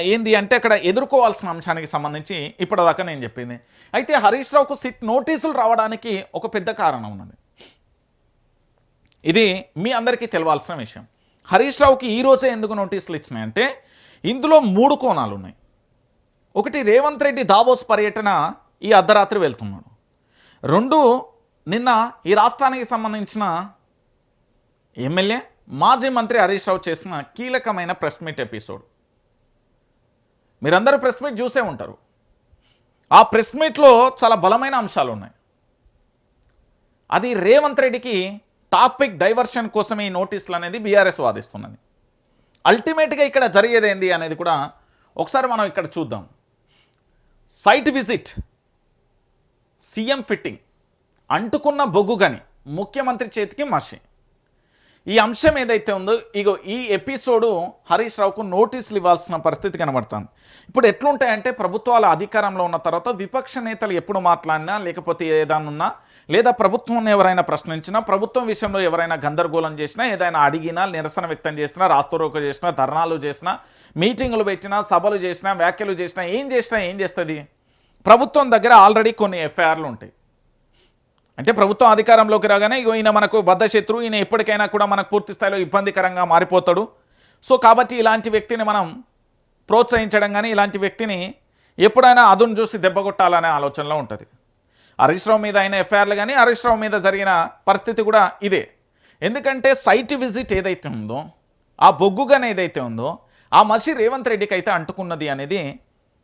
ఏంది అంటే అక్కడ ఎదుర్కోవాల్సిన అంశానికి సంబంధించి ఇప్పటిదాకా నేను చెప్పింది. అయితే హరీష్ రావుకు సిట్ నోటీసులు రావడానికి ఒక పెద్ద కారణం ఉన్నది. ఇది మీ అందరికీ తెలవాల్సిన విషయం. హరీష్ రావుకి ఈ రోజే ఎందుకు నోటీసులు ఇచ్చినాయంటే ఇందులో మూడు కోణాలు ఉన్నాయి. ఒకటి రేవంత్ రెడ్డి దావోస్ పర్యటన ఈ అర్ధరాత్రి వెళ్తున్నాడు. రెండు నిన్న ఈ రాష్ట్రానికి సంబంధించిన ఎమ్మెల్యే మాజీ మంత్రి హరీష్ రావు చేసిన కీలకమైన ప్రెస్ మీట్ ఎపిసోడ్. మీరందరూ ప్రెస్ మీట్ చూసే ఉంటారు. ఆ ప్రెస్ మీట్లో చాలా బలమైన అంశాలు ఉన్నాయి. అది రేవంత్ రెడ్డికి టాపిక్ డైవర్షన్ కోసమే ఈ నోటీసులు అనేది బీఆర్ఎస్ వాదిస్తున్నది. అల్టిమేట్గా ఇక్కడ జరిగేది ఏంది అనేది కూడా ఒకసారి మనం ఇక్కడ చూద్దాం. సైట్ విజిట్ సీఎం ఫిట్టింగ్ అంటుకున్న బొగ్గు గని ముఖ్యమంత్రి చేతికి మషి. ఈ అంశం ఏదైతే ఉందో ఇగో ఈ ఎపిసోడు హరీష్ రావుకు నోటీసులు ఇవ్వాల్సిన పరిస్థితి కనబడుతుంది. ఇప్పుడు ఎట్లుంటాయంటే ప్రభుత్వాల అధికారంలో ఉన్న తర్వాత విపక్ష నేతలు ఎప్పుడు మాట్లాడినా లేకపోతే ఏదైనా ఉన్నా లేదా ప్రభుత్వం ఎవరైనా ప్రశ్నించినా ప్రభుత్వం విషయంలో ఎవరైనా గందరగోళం చేసినా ఏదైనా అడిగినా నిరసన వ్యక్తం చేసినా రాస్తరోక చేసినా ధర్నాలు చేసినా మీటింగులు పెట్టినా సభలు చేసినా వ్యాఖ్యలు చేసినా ఏం చేసినా ఏం చేస్తుంది? ప్రభుత్వం దగ్గర ఆల్రెడీ కొన్ని ఎఫ్ఐఆర్లు ఉంటాయి. అంటే ప్రభుత్వం అధికారంలోకి రాగానే ఇగో ఈయన మనకు బద్ధశత్రువు ఈయన ఎప్పటికైనా కూడా మనకు పూర్తి స్థాయిలో ఇబ్బందికరంగా మారిపోతాడు. సో కాబట్టి ఇలాంటి వ్యక్తిని మనం ప్రోత్సహించడం కానీ ఇలాంటి వ్యక్తిని ఎప్పుడైనా అదును చూసి దెబ్బ కొట్టాలనే ఆలోచనలో ఉంటుంది. హరీష్ రావు మీద అయిన ఎఫ్ఐఆర్లు కానీ హరీష్ రావు మీద జరిగిన పరిస్థితి కూడా ఇదే. ఎందుకంటే సైట్ విజిట్ ఏదైతే ఉందో ఆ బొగ్గుగానే ఏదైతే ఉందో ఆ మసి రేవంత్ రెడ్డికి అయితే అంటుకున్నది అనేది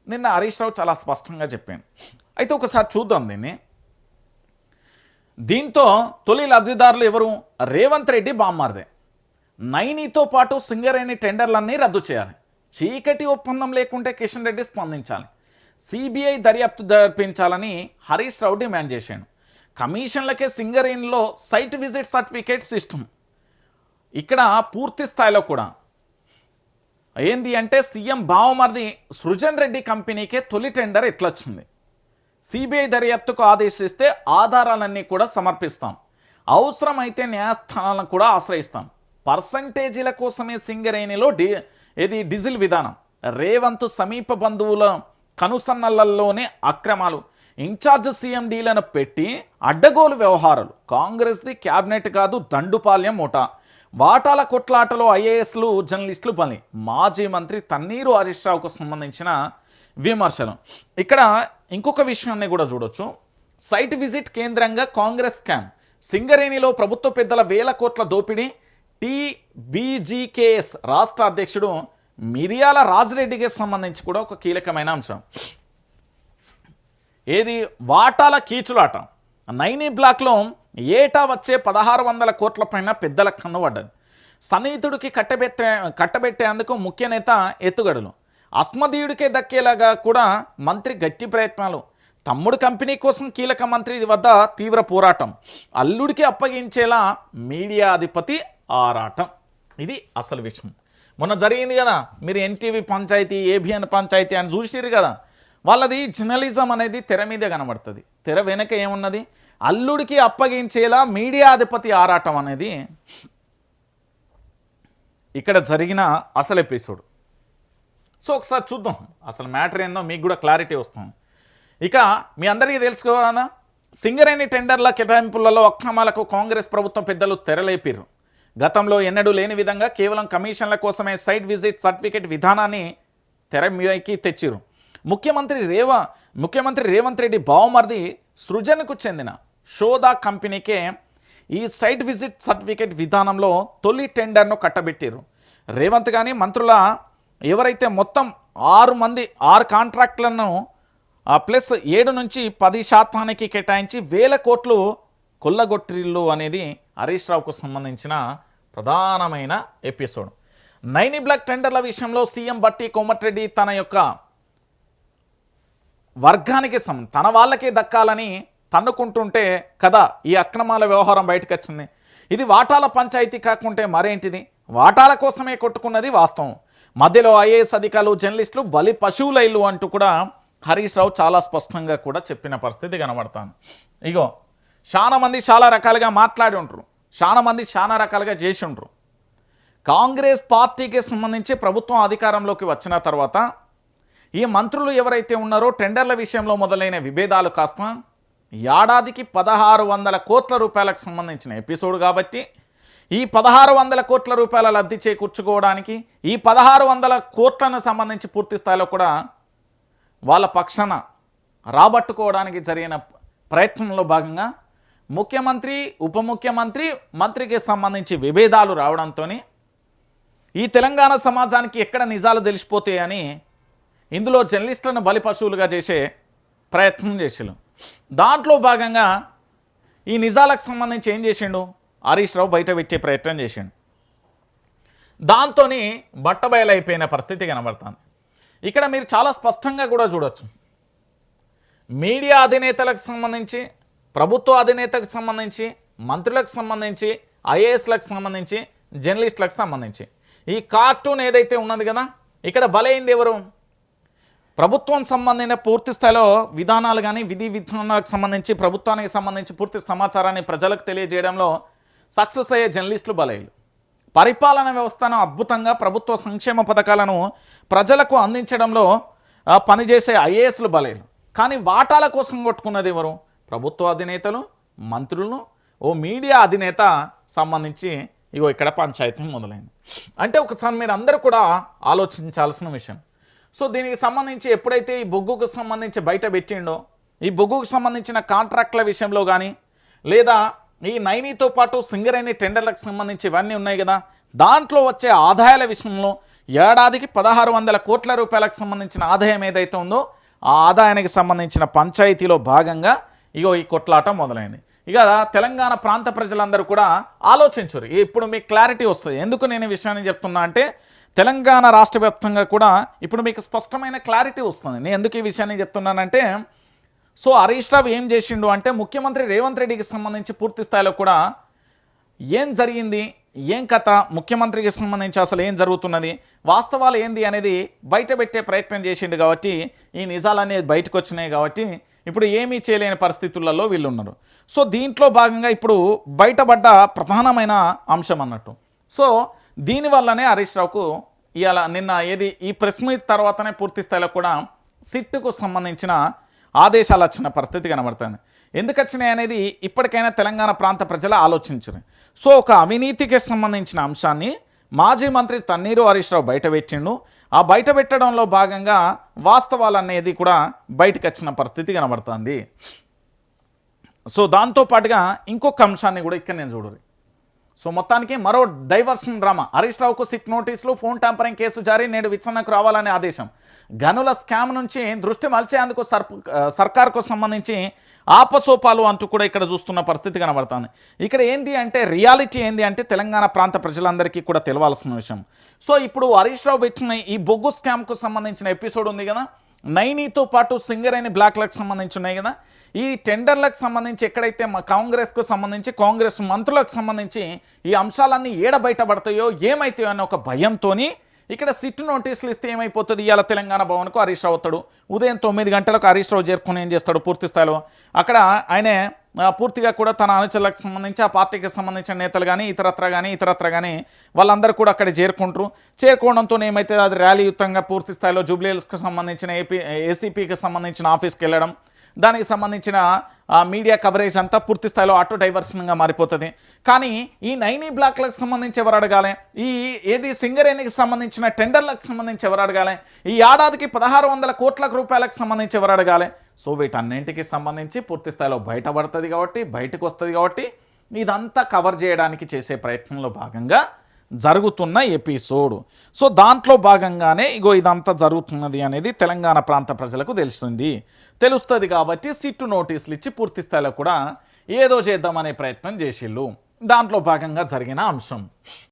నిన్న హరీష్ రావు చాలా స్పష్టంగా చెప్పాను అయితే ఒకసారి చూద్దాం దీన్ని. దీంతో తొలి లబ్ధిదారులు ఎవరు? రేవంత్ రెడ్డి బామ్మార్దే. నైనీతో పాటు సింగరేణి టెండర్లన్నీ రద్దు చేయాలి. చీకటి ఒప్పందం లేకుంటే కిషన్ రెడ్డి స్పందించాలి. సిబిఐ దర్యాప్తు జరిపించాలని హరీష్ రావు డిమాండ్ చేశాను కమిషన్లకే సింగరేణిలో సైట్ విజిట్ సర్టిఫికేట్ సిస్టమ్ ఇక్కడ పూర్తి స్థాయిలో కూడా. ఏంది అంటే సీఎం బావమర్ది సృజన్ రెడ్డి కంపెనీకే తొలి టెండర్ ఎట్లొచ్చింది? సిబిఐ దర్యాప్తుకు ఆదేశిస్తే ఆధారాలన్నీ కూడా సమర్పిస్తాం. అవసరమైతే న్యాయస్థానాలను కూడా ఆశ్రయిస్తాం. పర్సంటేజీల కోసమే సింగరేణిలో డి ఇది డీజిల్ విధానం. రేవంత్ సమీప బంధువుల కనుసన్నలలోనే అక్రమాలు. ఇన్ఛార్జ్ సీఎండీలను పెట్టి అడ్డగోలు వ్యవహారాలు. కాంగ్రెస్ది క్యాబినెట్ కాదు దండుపాల్యం మూట. వాటాల కొట్లాటలో ఐఏఎస్లు జర్నలిస్టులు పని మాజీ మంత్రి తన్నీరు హరీష్ రావుకు సంబంధించిన విమర్శలు ఇక్కడ ఇంకొక విషయాన్ని కూడా చూడొచ్చు. సైట్ విజిట్ కేంద్రంగా కాంగ్రెస్ స్కామ్. సింగరేణిలో ప్రభుత్వ పెద్దల వేల కోట్ల దోపిడీ. టీబీజీకేఎస్ రాష్ట్ర అధ్యక్షుడు మిరియాల రాజరెడ్డికి సంబంధించి కూడా ఒక కీలకమైన అంశం. ఏది? వాటాల కీచులాట. నైనీ బ్లాక్లో ఏటా వచ్చే పదహారు వందల కోట్ల పైన పెద్దల కన్నుపడ్డది సన్నిహితుడికి కట్టబెట్టే కట్టబెట్టేందుకు ముఖ్య నేత ఎత్తుగడలు. అస్మదీయుడికే దక్కేలాగా కూడా మంత్రి గట్టి ప్రయత్నాలు. తమ్ముడు కంపెనీ కోసం కీలక మంత్రి వద్ద తీవ్ర పోరాటం. అల్లుడికి అప్పగించేలా మీడియా అధిపతి ఆరాటం. ఇది అసలు విషయం. మొన్న జరిగింది కదా మీరు ఎన్టీవీ పంచాయతీ ఏబిఎన్ పంచాయతీ అని చూసిరు కదా వాళ్ళది జర్నలిజం అనేది తెర మీదే కనబడుతుంది. తెర వెనక ఏమున్నది? అల్లుడికి అప్పగించేలా మీడియా అధిపతి ఆరాటం అనేది ఇక్కడ జరిగిన అసలు ఎపిసోడ్. సో ఒకసారి చూద్దాం. అసలు మ్యాటర్ ఏందో మీకు కూడా క్లారిటీ వస్తుంది. ఇక మీ అందరికీ తెలుసుకోవాలన్నా సింగరేణి టెండర్ల కేటాయింపులలో అక్రమాలకు కాంగ్రెస్ ప్రభుత్వం పెద్దలు తెరలేపిర్రు. గతంలో ఎన్నడూ లేని విధంగా కేవలం కమిషన్ల కోసమే సైట్ విజిట్ సర్టిఫికేట్ విధానాన్ని తెర మీదకి తెచ్చిరు ముఖ్యమంత్రి రేవ ముఖ్యమంత్రి రేవంత్ రెడ్డి బావమర్ది సృజన్కు చెందిన షోదా కంపెనీకే ఈ సైట్ విజిట్ సర్టిఫికేట్ విధానంలో తొలి టెండర్ను కట్టబెట్టారు రేవంత్ కానీ మంత్రుల ఎవరైతే మొత్తం ఆరు మంది ఆరు కాంట్రాక్టులను ఆ, ప్లస్ ఏడు నుంచి పది శాతానికి కేటాయించి వేల కోట్లు కొల్లగొట్టిల్లు అనేది హరీష్ రావుకు సంబంధించిన ప్రధానమైన ఎపిసోడ్. నైని బ్లాక్ టెండర్ల విషయంలో సీఎం బట్టి కోమటిరెడ్డి తన యొక్క వర్గానికి సం తన వాళ్ళకే దక్కాలని తన్నుకుంటుంటే కదా ఈ అక్రమాల వ్యవహారం బయటకు వచ్చింది ఇది వాటాల పంచాయతీ కాకుంటే మరేంటిది? వాటాల కోసమే కొట్టుకున్నది వాస్తవం. మధ్యలో ఐఏఎస్ అధికారులు జర్నలిస్టులు బలి పశువులైలు అంటూ కూడా హరీష్ రావు చాలా స్పష్టంగా కూడా చెప్పిన పరిస్థితి కనబడతాను ఇగో చాలామంది చాలా రకాలుగా మాట్లాడి ఉంటారు చాలా మంది చాలా రకాలుగా చేసి ఉంటారు కాంగ్రెస్ పార్టీకి సంబంధించి ప్రభుత్వం అధికారంలోకి వచ్చిన తర్వాత ఈ మంత్రులు ఎవరైతే ఉన్నారో టెండర్ల విషయంలో మొదలైన విభేదాలు కాస్త ఏడాదికి పదహారు వందల కోట్ల రూపాయలకు సంబంధించిన ఎపిసోడ్ కాబట్టి ఈ పదహారు వందల కోట్ల రూపాయల లబ్ధి చేకూర్చుకోవడానికి ఈ పదహారు వందల కోట్లను సంబంధించి పూర్తి స్థాయిలో కూడా వాళ్ళ పక్షాన రాబట్టుకోవడానికి జరిగిన ప్రయత్నంలో భాగంగా ముఖ్యమంత్రి ఉప ముఖ్యమంత్రి మంత్రికి సంబంధించి విభేదాలు రావడంతో ఈ తెలంగాణ సమాజానికి ఎక్కడ నిజాలు తెలిసిపోతాయని ఇందులో జర్నలిస్టులను బలిపశువులుగా చేసే ప్రయత్నం చేసారు దాంట్లో భాగంగా ఈ నిజాలకు సంబంధించి ఏం చేసిండు? హరీష్ రావు బయట పెట్టే ప్రయత్నం చేశాడు దాంతో బట్టబయలైపోయిన పరిస్థితి కనబడుతుంది. ఇక్కడ మీరు చాలా స్పష్టంగా కూడా చూడొచ్చు. మీడియా అధినేతలకు సంబంధించి ప్రభుత్వ అధినేతకు సంబంధించి మంత్రులకు సంబంధించి ఐఏఎస్లకు సంబంధించి జర్నలిస్టులకు సంబంధించి. ఈ కార్టూన్ ఏదైతే ఉన్నది కదా ఇక్కడ బలైంది ఎవరు? ప్రభుత్వం సంబంధించిన పూర్తి స్థాయిలో విధానాలు కానీ విధి విధానాలకు సంబంధించి ప్రభుత్వానికి సంబంధించి పూర్తి సమాచారాన్ని ప్రజలకు తెలియజేయడంలో సక్సెస్ అయ్యే జర్నలిస్టులు బలైలు పరిపాలన వ్యవస్థను అద్భుతంగా ప్రభుత్వ సంక్షేమ పథకాలను ప్రజలకు అందించడంలో పనిచేసే ఐఏఎస్లు బలైలు కానీ వాటాల కోసం కొట్టుకున్నది ఎవరు? ప్రభుత్వ అధినేతలు మంత్రులను ఓ మీడియా అధినేత సంబంధించి ఇగో ఇక్కడ పంచాయతీ మొదలైంది. అంటే ఒకసారి మీరు అందరూ కూడా ఆలోచించాల్సిన విషయం. సో దీనికి సంబంధించి ఎప్పుడైతే ఈ బొగ్గుకు సంబంధించి బయట పెట్టిండో ఈ బొగ్గుకు సంబంధించిన కాంట్రాక్ట్ల విషయంలో కానీ లేదా ఈ నైనీతో పాటు సింగరేణి టెండర్లకు సంబంధించి ఇవన్నీ ఉన్నాయి కదా. దాంట్లో వచ్చే ఆదాయాల విషయంలో ఏడాదికి పదహారు వందల కోట్ల రూపాయలకు సంబంధించిన ఆదాయం ఏదైతే ఉందో ఆ ఆదాయానికి సంబంధించిన పంచాయతీలో భాగంగా ఇగో ఈ కొట్లాట మొదలైంది. ఇక తెలంగాణ ప్రాంత ప్రజలందరూ కూడా ఆలోచించరు. ఇప్పుడు మీకు క్లారిటీ వస్తుంది. ఎందుకు నేను ఈ విషయాన్ని చెప్తున్నా అంటే తెలంగాణ రాష్ట్ర వ్యాప్తంగా కూడా ఇప్పుడు మీకు స్పష్టమైన క్లారిటీ వస్తుంది. నేను ఎందుకు ఈ విషయాన్ని చెప్తున్నానంటే సో హరీష్ రావు ఏం చేసిండు అంటే ముఖ్యమంత్రి రేవంత్ రెడ్డికి సంబంధించి పూర్తి స్థాయిలో కూడా ఏం జరిగింది ఏం కథ ముఖ్యమంత్రికి సంబంధించి అసలు ఏం జరుగుతున్నది వాస్తవాలు ఏంది అనేది బయటపెట్టే ప్రయత్నం చేసిండు కాబట్టి ఈ నిజాలు బయటకు వచ్చినాయి కాబట్టి ఇప్పుడు ఏమీ చేయలేని పరిస్థితులలో వీళ్ళు ఉన్నారు సో దీంట్లో భాగంగా ఇప్పుడు బయటపడ్డ ప్రధానమైన అంశం అన్నట్టు. సో దీనివల్లనే హరీష్ రావుకు ఇవాళ నిన్న ఏది ఈ ప్రెస్ మీట్ తర్వాతనే పూర్తి స్థాయిలో కూడా సిట్టుకు సంబంధించిన ఆదేశాలు వచ్చిన పరిస్థితి కనబడుతుంది. ఎందుకు వచ్చినాయి అనేది ఇప్పటికైనా తెలంగాణ ప్రాంత ప్రజలు ఆలోచించరు. సో ఒక అవినీతికి సంబంధించిన అంశాన్ని మాజీ మంత్రి తన్నీరు హరీష్ రావు బయట పెట్టిండు. ఆ బయట పెట్టడంలో భాగంగా వాస్తవాలు అనేది కూడా బయటకు వచ్చిన పరిస్థితి కనబడుతుంది. సో దాంతో పాటుగా ఇంకొక అంశాన్ని కూడా ఇక్కడ నేను చూడరు. సో మొత్తానికి మరో డైవర్షన్ డ్రామా. హరీష్ రావుకు సిట్ నోటీసులు ఫోన్ ట్యాంపరింగ్ కేసు జారీ నేడు విచారణకు రావాలనే ఆదేశం. గనుల స్కామ్ నుంచి దృష్టి మలిచేందుకు సర్ సర్కార్కు సంబంధించి ఆపసోపాలు అంటూ కూడా ఇక్కడ చూస్తున్న పరిస్థితి కనబడుతుంది. ఇక్కడ ఏంది అంటే రియాలిటీ ఏంది అంటే తెలంగాణ ప్రాంత ప్రజలందరికీ కూడా తెలవాల్సిన విషయం. సో ఇప్పుడు హరీష్ రావు ఇచ్చిన ఈ బొగ్గు స్కామ్కు సంబంధించిన ఎపిసోడ్ ఉంది కదా నైనీతో పాటు సింగర్ అని బ్లాక్లకు సంబంధించి ఉన్నాయి కదా. ఈ టెండర్లకు సంబంధించి ఎక్కడైతే మా కాంగ్రెస్కు సంబంధించి కాంగ్రెస్ మంత్రులకు సంబంధించి ఈ అంశాలన్నీ ఏడ బయటపడతాయో ఏమైతాయో అనే ఒక భయంతోని ఇక్కడ సిట్ నోటీసులు ఇస్తే ఏమైపోతుంది? ఇవాళ తెలంగాణ భవన్కు హరీష్ రావు వస్తాడు. ఉదయం తొమ్మిది గంటలకు హరీష్ రావు చేరుకుని ఏం చేస్తాడు? పూర్తి స్థాయిలో. అక్కడ ఆయనే పూర్తిగా కూడా తన అనుచరులకు సంబంధించి ఆ పార్టీకి సంబంధించిన నేతలు కానీ ఇతరత్ర కానీ ఇతరత్ర కానీ వాళ్ళందరూ కూడా అక్కడ చేరుకుంటారు. చేరుకోవడంతో ఏమైతే అది ర్యాలీయుతంగా పూర్తి స్థాయిలో జూబ్లీహిల్స్కి సంబంధించిన ఏపీ ఏసీపీకి సంబంధించిన ఆఫీస్కి వెళ్ళడం దానికి సంబంధించిన మీడియా కవరేజ్ అంతా పూర్తి స్థాయిలో ఆటో డైవర్షన్గా మారిపోతుంది. కానీ ఈ నైనీ బ్లాక్లకు సంబంధించి ఎవరు అడగాలి? ఈ ఏది సింగరేణికి సంబంధించిన టెండర్లకు సంబంధించి ఎవరు అడగాలి? ఈ ఏడాదికి పదహారు వందల కోట్ల రూపాయలకు సంబంధించి ఎవరు అడగాలి? సో వీటన్నింటికి సంబంధించి పూర్తి స్థాయిలో బయటపడుతుంది కాబట్టి బయటకు వస్తుంది కాబట్టి ఇదంతా కవర్ చేయడానికి చేసే ప్రయత్నంలో భాగంగా జరుగుతున్న ఎపిసోడ్. సో దాంట్లో భాగంగానే ఇగో ఇదంతా జరుగుతున్నది అనేది తెలంగాణ ప్రాంత ప్రజలకు తెలుస్తుంది. తెలుస్తుంది కాబట్టి సిట్టు నోటీసులు ఇచ్చి పూర్తి స్థాయిలో కూడా ఏదో చేద్దామనే ప్రయత్నం చేసిళ్ళు. దాంట్లో భాగంగా జరిగిన అంశం.